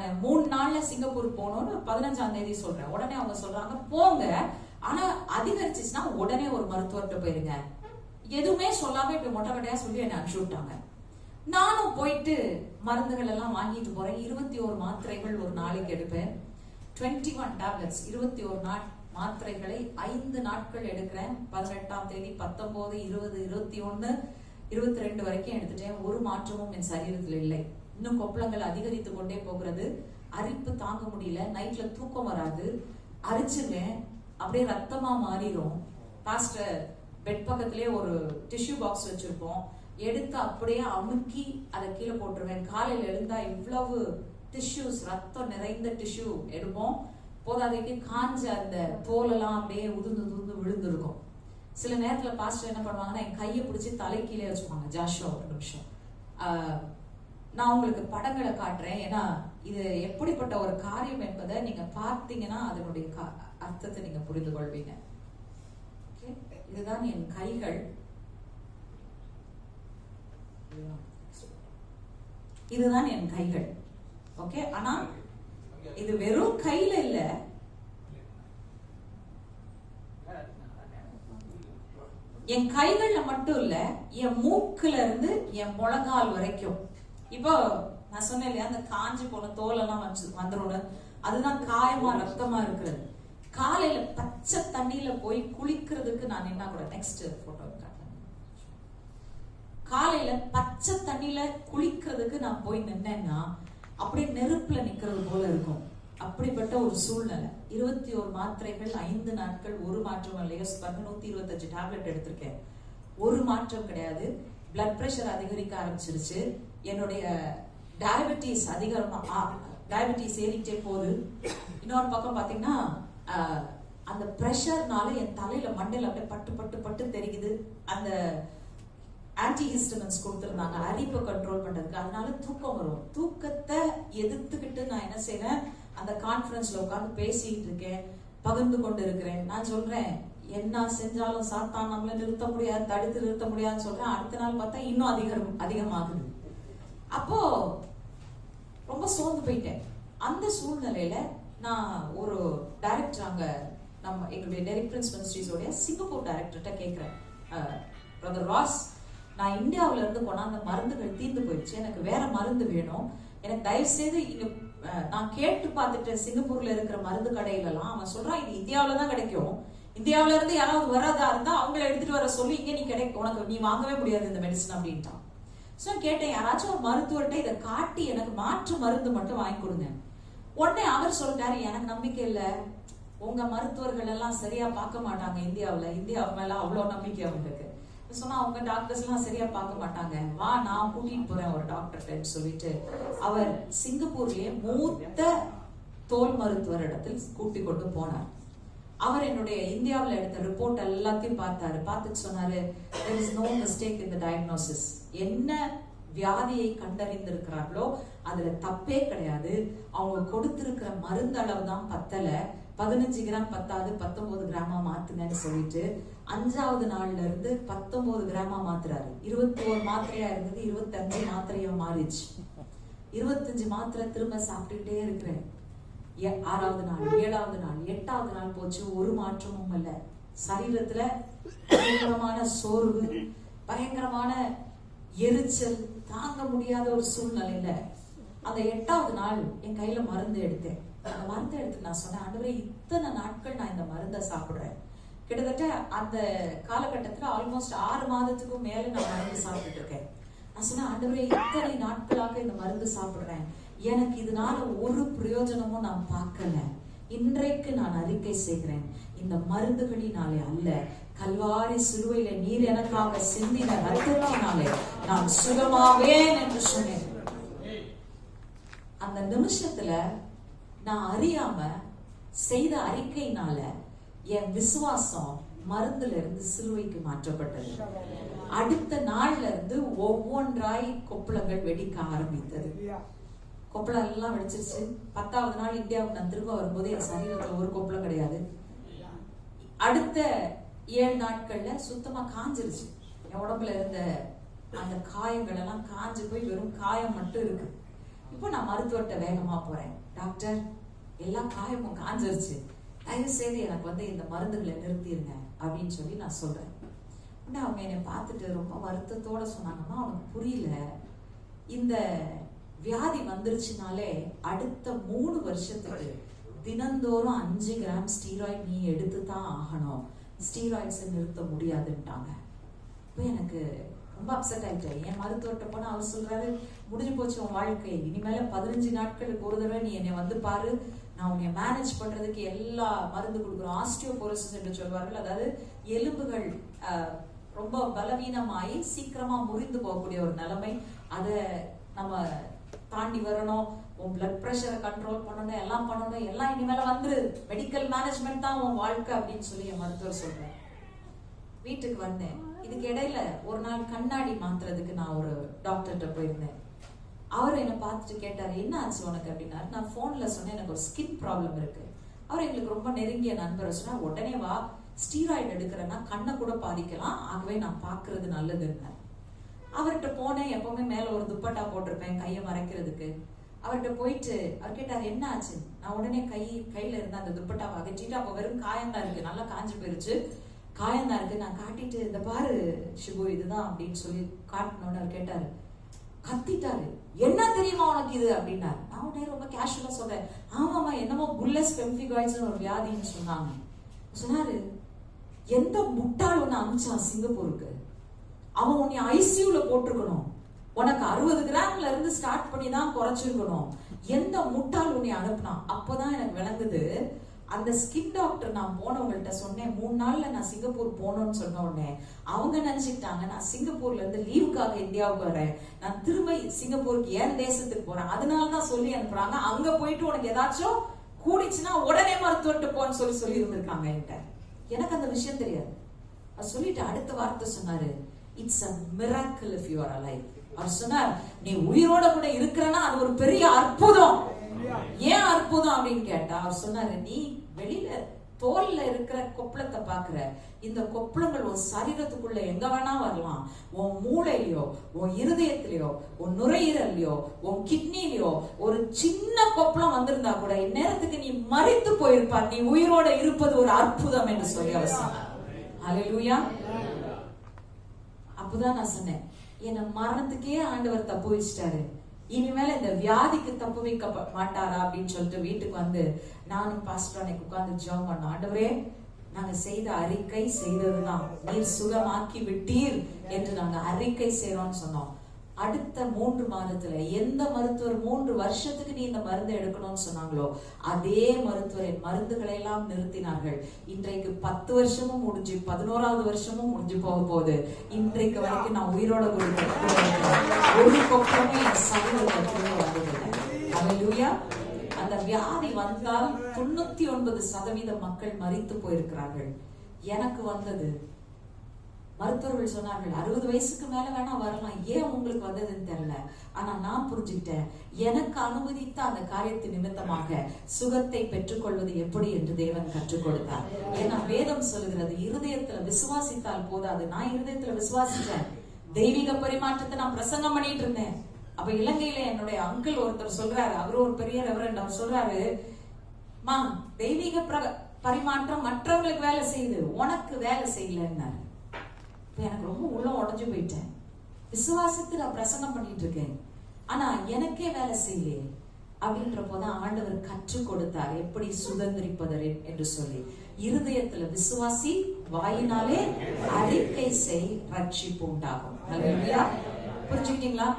நான் மூணு நாள்ல சிங்கப்பூர் போகணும்னு பதினஞ்சாம் தேதி சொல்றேன். உடனே அவங்க சொல்றாங்க போங்க. ஆனா அதிகரிச்சிச்சுன்னா உடனே ஒரு மருத்துவர்கிட்ட போயிருங்க. எதுவுமே சொல்லாம இப்படி மொட்டை மட்டையா சொல்லி என்னை அனுப்பிச்சு விட்டாங்க. நானும் போயிட்டு மருந்துகள் எல்லாம் வாங்கிட்டு போறேன். இருபத்தி ஒரு மாத்திரைகள் ஒரு நாளைக்கு எடுப்பேன். 21 ஒன் டேப்லெட்ஸ் இருபத்தி ஒரு நாட் மாத்திரைகளை ஐந்து நாட்கள் எடுக்கிறேன். பதினெட்டாம் தேதி பத்தொன்பது இருபது இருபத்தி ஒன்னு இருபத்தி ரெண்டு வரைக்கும் எடுத்துட்டேன். ஒரு மாற்றமும் என் சரீரத்தில் இல்லை. இன்னும் கொப்பளங்கள் அதிகரித்து கொண்டே போகிறது. அரிப்பு தாங்க முடியல. நைட்ல தூக்கம் வராது. அரிச்சிருவேன் அப்படியே ரத்தமா மாறிடும் பாஸ்டர் பெட் பக்கத்திலே ஒரு டிஷ்யூ பாக்ஸ் வச்சிருப்போம். எடுத்து அப்படியே அமுக்கி அதை கீழே போட்டுருவேன். காலையில எழுந்தா இவ்வளவு டிஷ்யூஸ் ரத்தம் நிறைந்த டிஷ்யூ எடுப்போம். போதாதைக்கு காஞ்ச அந்த தோலெல்லாம் அப்படியே உதுந்து உதுந்து விழுந்திருக்கும். சில நேரத்துல பாஸ்டர் என்ன பண்ணுவாங்கன்னா என் கையை பிடிச்சி தலை கீழே வச்சுப்பாங்க ஜாஷோ ஒரு நிமிஷம். நான் உங்களுக்கு படங்களை காட்டுறேன். ஏன்னா இது எப்படிப்பட்ட ஒரு காரியம் என்பதை நீங்க பார்த்தீங்கன்னா அதனுடைய அர்த்தத்தை நீங்க புரிந்து கொள்வீங்க இதுதான் என் கைகள். இதுதான் என் கைகள். ஓகே ஆனா இது வெறும் கையில இல்ல. என் கைகள்ல மட்டும் இல்ல என் மூக்குல இருந்து என் முழங்கால் வரைக்கும். இப்போ நான் சொன்னேன் இல்லையா அந்த காஞ்சி போன தோலெல்லாம் வந்து வந்துடும் அதுதான் காயமா ரத்தமா இருக்கிறது. காலையில பச்சை தண்ணியில போய் குளிக்கிறதுக்கு நான் என்ன கூட நெக்ஸ்ட் போட்டோ காட்டுறேன். காலையில பச்சை தண்ணியில குளிக்கிறதுக்கு நான் போய் நின்னேன்னா அப்படியே நெருப்புல நிக்கிறது போல இருக்கும். அப்படிப்பட்ட ஒரு சூழ்நிலை. இருபத்தி ஒரு மாத்திரைகள் ஐந்து நாட்கள் ஒரு மாற்றம் இல்லையோ பாருங்க நூத்தி இருபத்தஞ்சு டேப்லெட் எடுத்திருக்கேன். ஒரு மாற்றம் கிடையாது. பிளட் பிரஷர் அதிகரிக்க ஆரம்பிச்சிருச்சு. என்னுடைய டயபெட்டிஸ் அதிகமா டயபெட்டிஸ் ஏறிக்கிட்டே போகுது. இன்னொரு பக்கம் பாத்தீங்கன்னா அந்த ப்ரெஷர்னால என் தலையில மண்டையில் அப்படியே பட்டு பட்டு பட்டு தெரியுது. அந்த ஆன்டி ஹிஸ்டமின்ஸ் கொடுத்துருந்தாங்க. அரிப்பை கண்ட்ரோல் பண்றதுக்கு. அதனால தூக்கம் வரும். தூக்கத்தை எதிர்த்துக்கிட்டு நான் என்ன செய்கிறேன் அந்த கான்ஃபரன்ஸில் உட்காந்து பேசிக்கிட்டு இருக்கேன். பகிர்ந்து கொண்டு இருக்கிறேன். நான் சொல்றேன் என்ன செஞ்சாலும் சாத்தான் நம்மள நிறுத்த முடியாது தடுத்து நிறுத்த முடியாதுன்னு சொல்றேன். அடுத்த நாள் பார்த்தா இன்னும் அதிகம் அதிகமாகுது. அப்போ ரொம்ப சோர்ந்து போயிட்டேன். அந்த சூழ்நிலையில நான் ஒரு டைரக்டர் அங்க நம்ம எங்களுடைய டெரிக் பிரின்ஸ் மினிஸ்ட்ரிஸோடைய சிங்கப்பூர் டைரக்டர்கிட்ட கேட்குறேன் பிரதர் ராஸ் நான் இந்தியாவில இருந்து கொண்டாந்த மருந்துகள் தீர்ந்து போயிடுச்சு. எனக்கு வேற மருந்து வேணும். எனக்கு தயவு செய்து இங்க நான் கேட்டு பார்த்துட்டு சிங்கப்பூர்ல இருக்கிற மருந்து கடையில எல்லாம் அவன் சொல்றான் இது இந்தியாவில தான் கிடைக்கும். இந்தியாவில இருந்து யாராவது வராதா இருந்தா அவங்கள எடுத்துட்டு வர சொல்லி இங்க நீ கிடைக்கும் உனக்கு நீ வாங்கவே முடியாது இந்த மெடிசன் அப்படின்ட்டான். ஸோ கேட்டேன் யாராச்சும் ஒரு மருத்துவர்கிட்ட இதை காட்டி எனக்கு மாற்று மருந்து மட்டும் வாங்கி கொடுங்க. உடனே அவர் சொல்லிட்டாரு எனக்கு நம்பிக்கை இல்ல. உங்க மருத்துவர்கள் எல்லாம் சரியா பார்க்க மாட்டாங்க இந்தியாவுல. இந்தியா மேல அவ்வளவு நம்பிக்கை அவங்களுக்கு. சொன்னா அவங்க டாக்டர்ஸ் எல்லாம் சரியா பார்க்க மாட்டாங்க. வா நான் கூட்டிட்டு போறேன் ஒரு டாக்டர் சொல்லிட்டு அவர் சிங்கப்பூர்லயே மூத்த தோல் மருத்துவர் இடத்தில் கூட்டி கொண்டு போனார். அவர் என்னுடைய இந்தியாவில் எடுத்த ரிப்போர்ட் எல்லாத்தையும் பார்த்தாரு. பார்த்துட்டு சொன்னாரு தெர் இஸ் நோ மிஸ்டேக் இந்த டயக்னோசிஸ் என்ன வியாதியை கண்டறிந்திருக்கிறார்களோ அதுல தப்பே கிடையாது. அவங்க கொடுத்திருக்கிற மருந்து அளவு தான் பத்தல. பதினஞ்சு கிராம் பத்தாது பத்தொன்பது கிராமா மாத்துங்கன்னு சொல்லிட்டு அஞ்சாவது நாள்ல இருந்து பத்தொன்பது கிராமா மாத்துறாரு. இருபத்தி ஒரு மாத்திரையா இருந்தது இருபத்தஞ்சு மாத்திரையா மாறிச்சு இருபத்தஞ்சு மாத்திரை திரும்ப சாப்பிட்டுட்டே இருக்கிறேன். ஆறாவது நாள் ஏழாவது நாள் எட்டாவது நாள் போச்சு. ஒரு மாற்றமும் அல்ல. சரீரத்துல பயங்கரமான சோர்வு பயங்கரமான எரிச்சல் தாங்க முடியாத ஒரு சூழ்நிலையில அந்த எட்டாவது நாள் என் கையில மருந்து எடுத்தேன். அந்த மருந்து எடுத்து நான் சொன்னேன் ஆண்டவரே இத்தனை நாட்கள் நான் இந்த மருந்தை சாப்பிடுறேன். கிட்டத்தட்ட அந்த காலகட்டத்துல ஆல்மோஸ்ட் ஆறு மாதத்துக்கும் மேல நான் மருந்து சாப்பிட்டுட்டு இருக்கேன். நான் சொன்னேன் ஆண்டவரே இத்தனை நாட்களாக இந்த மருந்து சாப்பிடுறேன். எனக்கு இதனால ஒரு பிரயோஜனமும் நான் பார்க்கல. இன்றைக்கு நான் அறிக்கை செய்கிறேன். இந்த மருந்துகளினாலே அல்ல கல்வாரி சிலுவையில நீர் எனக்காக சிந்தின ரத்தத்தினாலே நான் சுகமாவேன் என்று சொன்னேன். அந்த நிமிஷத்துல நான் அறியாம செய்த அறிக்கையினால என் விசுவாசம் மருந்துல இருந்து சிலுவைக்கு மாற்றப்பட்டது. அடுத்த நாள்ல இருந்து ஒவ்வொன்றாய் கொப்பளங்கள் வெடிக்க ஆரம்பித்தது. கொப்பளம் எல்லாம் வெடிச்சிருச்சு. பத்தாவது நாள் இந்தியாவுக்கு நான் திரும்ப வரும்போது என் சரீரத்துல ஒரு கொப்பளம் கிடையாது. அடுத்த ஏழு நாட்கள்ல சுத்தமா காஞ்சிருச்சு. என் உடம்புல இருந்த அந்த காயங்கள் எல்லாம் காஞ்சு போய் வெறும் காயம் மட்டும் இருக்கு. இப்போ நான் மருத்துவர்கிட்ட வேகமா போறேன். டாக்டர் எல்லா காயமும் காஞ்சிருச்சு. தயவு செய்து எனக்கு வந்து இந்த மருந்துகளை நிறுத்திடுங்க அப்படின்னு சொல்லி நான் சொல்றேன். உடனே அவங்க என்னை பார்த்துட்டு ரொம்ப வருத்தத்தோட சொன்னாங்கன்னா அவனுக்கு புரியல. இந்த வியாதி வந்துருச்சுனாலே அடுத்த மூணு வருஷத்துக்கு தினந்தோறும் அஞ்சு கிராம் ஸ்டீராய்ட் நீ எடுத்து தான் ஆகணும். ஸ்டீராய்ட்ஸை நிறுத்த முடியாதுன்ட்டாங்க. இப்போ எனக்கு ரொம்ப அப்செட் ஆயிட்டேன். என் மருத்துவர்கிட்ட போனா அவர் சொல்றாரு முடிஞ்சு போச்சு உன் வாழ்க்கை. இனிமேல பதினஞ்சு நாட்களுக்கு ஒரு தடவை நீ என்னை வந்து பாரு. நான் உன்னை மேனேஜ் பண்றதுக்கு எல்லா மருந்து கொடுக்குறோம். ஆஸ்டியோபோரோசிஸ் என்று சொல்வார்கள். அதாவது எலும்புகள் ரொம்ப பலவீனமாயி சீக்கிரமா முறிந்து போகக்கூடிய ஒரு நிலைமை. அதை நம்ம தாண்டி வரணும். உன் பிளட் ப்ரெஷரை கண்ட்ரோல் பண்ணணும். எல்லாம் பண்ணணும். எல்லாம் இனிமேல வந்துரு மெடிக்கல் மேனேஜ்மெண்ட் தான் உன் வாழ்க்கை அப்படின்னு சொல்லி என் மருத்துவர் சொல்றேன் வீட்டுக்கு வந்தேன். இதுக்கு இடையில ஒரு நாள் கண்ணாடி மாத்துறதுக்கு நான் ஒரு டாக்டர்கிட்ட போயிருந்தேன். அவர் என்னை பார்த்துட்டு கேட்டார் என்ன ஆச்சு உனக்கு? அப்படின்னாரு. நான் போன்ல சொன்னேன் எனக்கு ஒரு ஸ்கின் ப்ராப்ளம் இருக்கு. அவர் எங்களுக்கு ரொம்ப நெருங்கிய நண்பர். சொன்னா உடனே வா ஸ்டீராய்டு எடுக்கிறேன்னா கண்ணை கூட பாதிக்கலாம். ஆகவே நான் பார்க்கிறது நல்லதுன்னு அவர்கிட்ட போனேன் எப்பவுமே மேல ஒரு துப்பட்டா போட்டிருப்பேன் கையை மறைக்கிறதுக்கு. அவர்கிட்ட போயிட்டு அவர் கேட்டார் என்ன ஆச்சு? நான் உடனே கை கையில இருந்த அந்த துப்பட்டாவை அகற்றிட்டு அப்ப வெறும் காயம்தான் இருக்கு. நல்லா காஞ்சு போயிருச்சு. காயம்தான் இருக்கு. நான் காட்டிட்டு இந்த பாரு சிபு இதுதான் அப்படின்னு சொல்லி காட்டினோட அவர் கேட்டாரு. கத்திட்டாரு. என்ன தெரியுமா உனக்கு இது? அப்படின்னாரு. நான் உடனே ரொம்ப கேஷுவலா சொல்றேன் ஆமாமா என்னமோ புல்லஸ் பெம்ஃபிகாய்ட்ஸ்னு ஒரு வியாதின்னு சொன்னாங்க. சொன்னாரு எந்த முட்டாள் ஒண்ணு அமிச்சான் சிங்கப்பூருக்கு? அவன் உன்னை ஐசியூல போட்டிருக்கணும். உனக்கு அறுபது கிராம்ல இருந்து ஸ்டார்ட் பண்ணி தான் குறைச்சிருக்கணும். எந்த முட்டாள் உன்னை அனுப்புனான்? அப்பதான் எனக்கு விளங்குது அந்த ஸ்கின் டாக்டர் நான் போனவங்கள்ட்ட சொன்னேன் மூணு நாள்ல நான் சிங்கப்பூர் போனோம்னு சொன்ன உடனே அவங்க நினைச்சுக்கிட்டாங்க நான் சிங்கப்பூர்ல இருந்து லீவுக்காக இந்தியாவுக்கு வரேன். நான் திரும்ப சிங்கப்பூருக்கு ஏன் தேசத்துக்கு போறேன்? அதனால தான் சொல்லி அனுப்புறாங்க. அங்க போயிட்டு உனக்கு ஏதாச்சும் கூடிச்சுன்னா உடனே மருத்துவர்கிட்ட போன்னு சொல்லி சொல்லி இருந்திருக்காங்க என்கிட்ட. எனக்கு அந்த விஷயம் தெரியாது. சொல்லிட்டு அடுத்த வார்த்தை சொன்னாரு it's a miracle if you are alive அவர் சொன்னார் நீ உயிரோட கூட இருக்கிறனா அது ஒரு பெரிய அற்புதம். ஏன் அற்புதம்? அப்படின்னு கேட்டா அவர் சொன்னாரு நீ வெளியில தோல்ல இருக்கிற கொப்பளத்தை பாக்குற இந்த கொப்பளங்கள் உன் சரீரத்துக்குள்ள எங்க வேணா வரலாம். உன் மூளையிலயோ உன் இருதயத்திலயோ உன் நுரையீரல்லையோ உன் கிட்னிலயோ ஒரு சின்ன கொப்பளம் வந்திருந்தா கூட இந்நேரத்துக்கு நீ மறித்து போயிருப்பார். நீ உயிரோட இருப்பது ஒரு அற்புதம் என்று சொல்லி அவர் அலையூயா அப்பதான் நான் சொன்னேன். என்ன மரணத்துக்கே ஆண்டவர் தப்பு வச்சிட்டாரு. இனிமேல இந்த வியாதிக்கு தப்பு வைக்க மாட்டாரா அப்படின்னு சொல்லிட்டு வீட்டுக்கு வந்து நானும் பாஸ்டர் அன்னைக்கு உட்கார்ந்து ஜோம் பண்ணோம். ஆண்டவரே நாங்க செய்த அறிக்கை செய்ததுதான். நீர் சுகமாக்கி விட்டீர் என்று நாங்க அறிக்கை செய்யறோம்னு சொன்னோம். அடுத்த மூன்று மாதத்துல எந்த மருத்துவர் மூன்று வருஷத்துக்கு நீ இந்த மருந்து எடுக்கணும்னு சொன்னாங்களோ அதே மருத்துவரின் மருந்துகளை எல்லாம் நிறுத்தினார்கள். இன்றைக்கு பத்து வருஷமும் முடிஞ்சு பதினோராவது வருஷமும் முடிஞ்சு போக போகுது. இன்றைக்கு வரைக்கும் நான் உயிரோட கூட ஒரு என் வந்ததில்லை. அந்த வியாதி வந்தால் தொண்ணூத்தி ஒன்பது சதவீத மக்கள் மறித்து போயிருக்கிறார்கள். எனக்கு வந்தது. மருத்துவர்கள் சொன்னார்கள் அறுபது வயசுக்கு மேல வேணா வரலாம். ஏன் உங்களுக்கு வந்ததுன்னு தெரியல. ஆனா நான் புரிஞ்சுக்கிட்டேன் எனக்கு அனுமதித்த அந்த காரியத்து நிமித்தமாக சுகத்தை பெற்றுக்கொள்வது எப்படி என்று தேவன் கற்றுக் கொடுத்தார். ஏன்னா வேதம் சொல்லுகிறது இருதயத்துல விசுவாசித்தால் போதாது. நான் இருதயத்துல விசுவாசிச்சேன். தெய்வீக பரிமாற்றத்தை நான் பிரசங்கம் பண்ணிட்டு இருந்தேன். அப்ப இலங்கையில என்னுடைய அங்கிள் ஒருத்தர் சொல்றாரு அவரு ஒரு பெரிய ரெவரண்ட் அவர் சொல்றாரு மா தெய்வீக பிர- பரிமாற்றம் மற்றவங்களுக்கு வேலை செய்யுது. உனக்கு வேலை செய்யலன்னாரு. எனக்கு ரொம்ப உள்ள உடைஞ்சு போயிட்டேன். விசுவாசத்தை நான் பிரசங்கம் பண்ணிட்டு இருக்கேன். ஆனா எனக்கே வேலை செய்யலையே. அப்படின்ற போதான் ஆண்டவர் கற்றுக் கொடுத்தார். எப்படி சுதந்திரிப்பதர் என்று சொல்லி. இருதயத்துல விசுவாசி வாயினாலே அறிக்கை செய் ரட்சிப்பு உண்டாகும். புரிஞ்சுக்கிட்டீங்களா?